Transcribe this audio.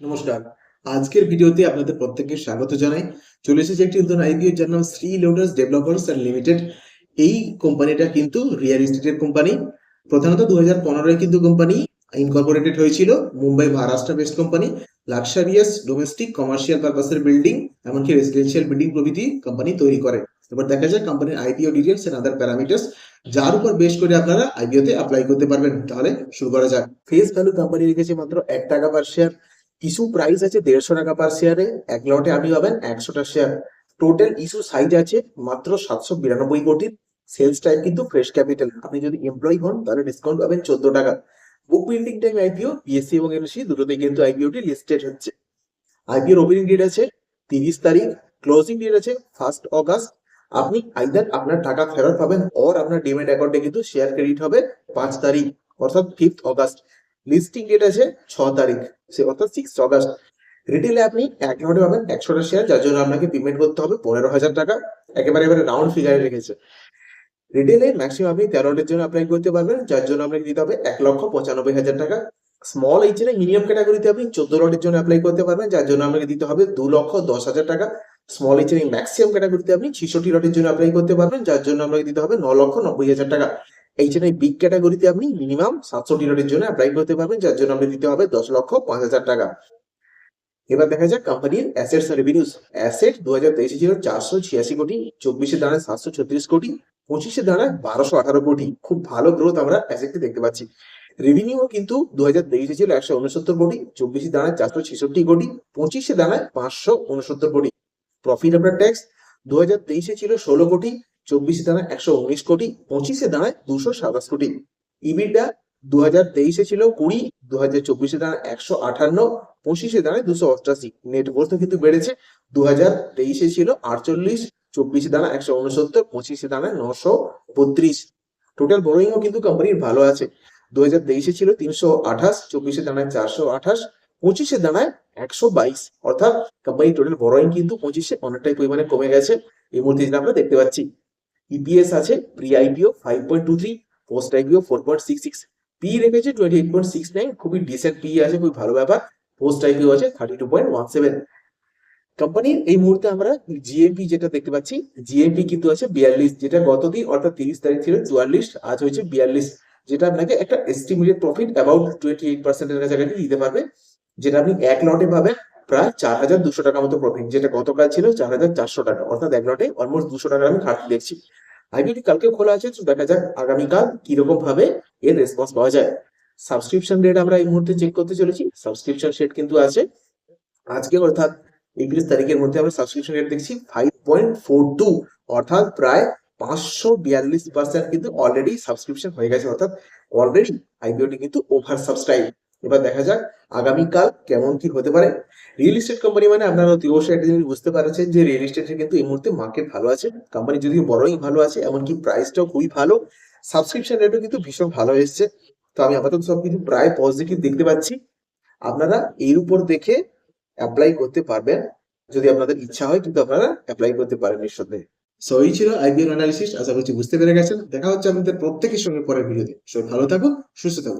নমস্কার। আজকের ভিডিওতে আপনাদের প্রত্যেককে স্বাগত জানাই। চলে এসেছে একটি নতুন আইপিও যার নাম Shri loaders developers and limited এই কোম্পানিটা কিন্তু রিয়েল এস্টেটের কোম্পানি। প্রধানত দু হাজার কিন্তু কোম্পানি ইনকর্পোরেটেড হয়েছিল। Mumbai Maharashtra based company. Luxurious domestic commercial পারপাসের building এমনকি রেসিডেন্সিয়াল বিল্ডিং প্রভৃতি কোম্পানি তৈরি করে। এবার দেখা যায় কোম্পানির IPO details and other parameters যার উপর বেশ করে আপনারা আইপিও তে অ্যাপ্লাই করতে পারবেন। তাহলে শুরু করা যাক। ফেস ভ্যালু কোম্পানি রেখেছে মাত্র এক টাকা পার শেয়ার ইস্যু প্রাইস আছে দেড়শো টাকা পার শেয়ারে, এক লটে আপনি পাবেন একশোটা শেয়ার। টোটাল ইস্যু সাইজ আছে মাত্র সাতশো বিরানব্বই কোটির সেলস টাইম কিন্তু ফ্রেশ ক্যাপিটাল আপনি যদি এমপ্লয়ি হন, তাহলে ডিসকাউন্ট পাবেন চোদ্দ টাকা। Book building time IPO BSC এবং এনএসসি দুটোতেই কিন্তু আইপিওটি লিস্টেড হচ্ছে। আইপিওর ওপেনিং ডেট আছে তিরিশ তারিখ। ক্লোজিং ডেট আছে ফার্স্ট অগাস্ট আপনি আইদার আপনার টাকা ফেরত পাবেন অর আপনার ডিমেট অ্যাকাউন্টে কিন্তু শেয়ার ক্রেডিট হবে পাঁচ তারিখ, অর্থাৎ ফিফথ অগাস্ট লিস্টিং ডেট আছে ছ তারিখ, সে অর্থাৎ সিক্স অগাস্ট রিটেলে আপনি এক লটে পাবেন একশোটা শেয়ার যার জন্য আপনাকে পেমেন্ট করতে হবে পনেরো হাজার টাকা। একেবারে এবারে রাউন্ড ফিগারে রেখেছে। রিটেলে ম্যাক্সিমাম আপনি তেরো লটের জন্য অ্যাপ্লাই করতে পারবেন, যার জন্য আপনাকে দিতে হবে এক লক্ষ পঁচানব্বই হাজার টাকা। স্মল এইচ এর মিনিমাম ক্যাটাগরিতে আপনি চোদ্দ লটের জন্য অ্যাপ্লাই করতে পারবেন, যার জন্য আপনাকে দিতে হবে দু লক্ষ দশ হাজার টাকা। স্মল এইচ এর ম্যাক্সিমাম ক্যাটাগরিতে আপনি ছিষট্টি লটের জন্য অ্যাপ্লাই করতে পারবেন, যার জন্য আপনাকে দিতে হবে ন লক্ষ নব্বই হাজার টাকা। এই জন্য বিগ ক্যাটাগরিতে আপনি মিনিমাম সাতশো লটের জন্য অ্যাপ্লাই করতে পারবেন, যার জন্য আপনি দিতে হবে দশ লক্ষ পাঁচ হাজার টাকা। এবার দেখা যাক কোম্পানির অ্যাসেটস রেভিনিউস অ্যাসেট দু হাজার তেইশে ছিল চারশো ছিয়াশি কোটি, চব্বিশে দাঁড়ায় সাতশো ছত্রিশ কোটি, পঁচিশে দাঁড়ায় বারোশো আঠারো কোটি। খুব ভালো গ্রোথ আমরা অ্যাসেটে দেখতে পাচ্ছি। রেভিনিউ কিন্তু দু হাজার তেইশে ছিল একশো উনসত্তর কোটি, চব্বিশে দাঁড়ায় চারশো ছেষট্টি কোটি, পঁচিশে দাঁড়ায় পাঁচশো উনসত্তর কোটি। প্রফিট আফটার ট্যাক্স দু হাজার তেইশে ছিল ষোলো কোটি চব্বিশে দাঁড়ায় একশো উনিশ কোটি, পঁচিশে দাঁড়ায় দুশো সাতাশ কোটি। ইবিটা দু হাজার তেইশে ছিল কুড়ি দু হাজার চব্বিশে দাঁড়ায় একশো আঠান্ন, পঁচিশে দাঁড়ায় দুশো অষ্টাশি নেট কিন্তু বেড়েছে। দু হাজার তেইশে ছিল আটচল্লিশ, চব্বিশে দাঁড়ায় একশো উনসত্তর, পঁচিশে দাঁড়ায় নশো বত্রিশ। টোটাল বড়োইংও কিন্তু কোম্পানির ভালো আছে। দু হাজার তেইশে ছিল তিনশো আঠাশ, চব্বিশে দাঁড়ায় চারশো আঠাশ, পঁচিশে দাঁড়ায় একশো বাইশ। অর্থাৎ কোম্পানির টোটাল বড়োইং কিন্তু পঁচিশে অনেকটাই পরিমাণে কমে গেছে। এই মুহূর্তে যেটা আমরা দেখতে পাচ্ছি ইপিএস আছে pre IPO five point two three post IPO four point six six P রেখেছে twenty eight point six nine খুবই ডিসেন্ট পি আছে, খুবই ভালো ব্যাপার পোস্ট আইপিও আছে thirty two point one seven কোম্পানির এই মুহূর্তে আমরা জিএমপি যেটা দেখতে পাচ্ছি জিএমপি কিন্তু আছে বিয়াল্লিশ, যেটা গতদিন অর্থাৎ তিরিশ তারিখ ছিল, চুয়াল্লিশ, আজ হয়েছে বিয়াল্লিশ, যেটা আপনাকে একটা estimated profit about twenty eight পার্সেন্টের কাছাকাছি দিতে পারবে, যেটা আপনি এক লটে পাবেন। প্রায় চার হাজার দুশো টাকা মতো প্রফিট যেটা গতকাল ছিল চার হাজার চারশো টাকা। অর্থাৎ এক লটে অলমোস্ট দুশো টাকার আমি ঘাটতি দেখছি। আইপিওটি কালকে খোলা আছে, তো দেখা যাক আগামীকাল কীরকম ভাবে এর রেসপন্স পাওয়া যায়। সাবস্ক্রিপশন রেট আমরা এই মুহূর্তে চেক করতে চলেছি। সাবস্ক্রিপশন রেট কিন্তু আছে। আজকে অর্থাৎ একত্রিশ তারিখের মধ্যে আমরা সাবস্ক্রিপশন রেট দেখছি ফাইভ পয়েন্ট ফোর টু অর্থাৎ প্রায় পাঁচশো বিয়াল্লিশ পার্সেন্ট কিন্তু অলরেডি সাবস্ক্রিপশন হয়ে গেছে। অর্থাৎ অলরেডি আইপিওটি কিন্তু ওভার সাবস্ক্রাইব এবার দেখা যাক আগামীকাল কেমন কি হতে পারে? রিয়েল এস্টেট কোম্পানি মানে আপনারা অতি অবশ্যই একটা জিনিস বুঝতে পারছেন যে রিয়েল এস্টেটের কিন্তু এই মুহূর্তে মার্কেট ভালো আছে। কোম্পানি যদিও বড়ই ভালো আছে, এমনকি প্রাইসটাও খুবই ভালো। সাবস্ক্রিপশন রেটও কিন্তু ভীষণ ভালো এসছে। তো আমি আপাতত সবকিছু প্রায় পজিটিভ দেখতে পাচ্ছি। আপনারা এর উপর দেখে অ্যাপ্লাই করতে পারবেন। যদি আপনাদের ইচ্ছা হয় কিন্তু আপনারা অ্যাপ্লাই করতে পারেন নিঃসন্দেহে। সো এই ছিল আইবিএন অ্যানালিসিস আশা করছি বুঝতে পেরে গেছেন। দেখা হচ্ছে আপনাদের প্রত্যেকের সঙ্গে পরের ভিডিওতে। সবাই ভালো থাকুন, সুস্থ থাকুন।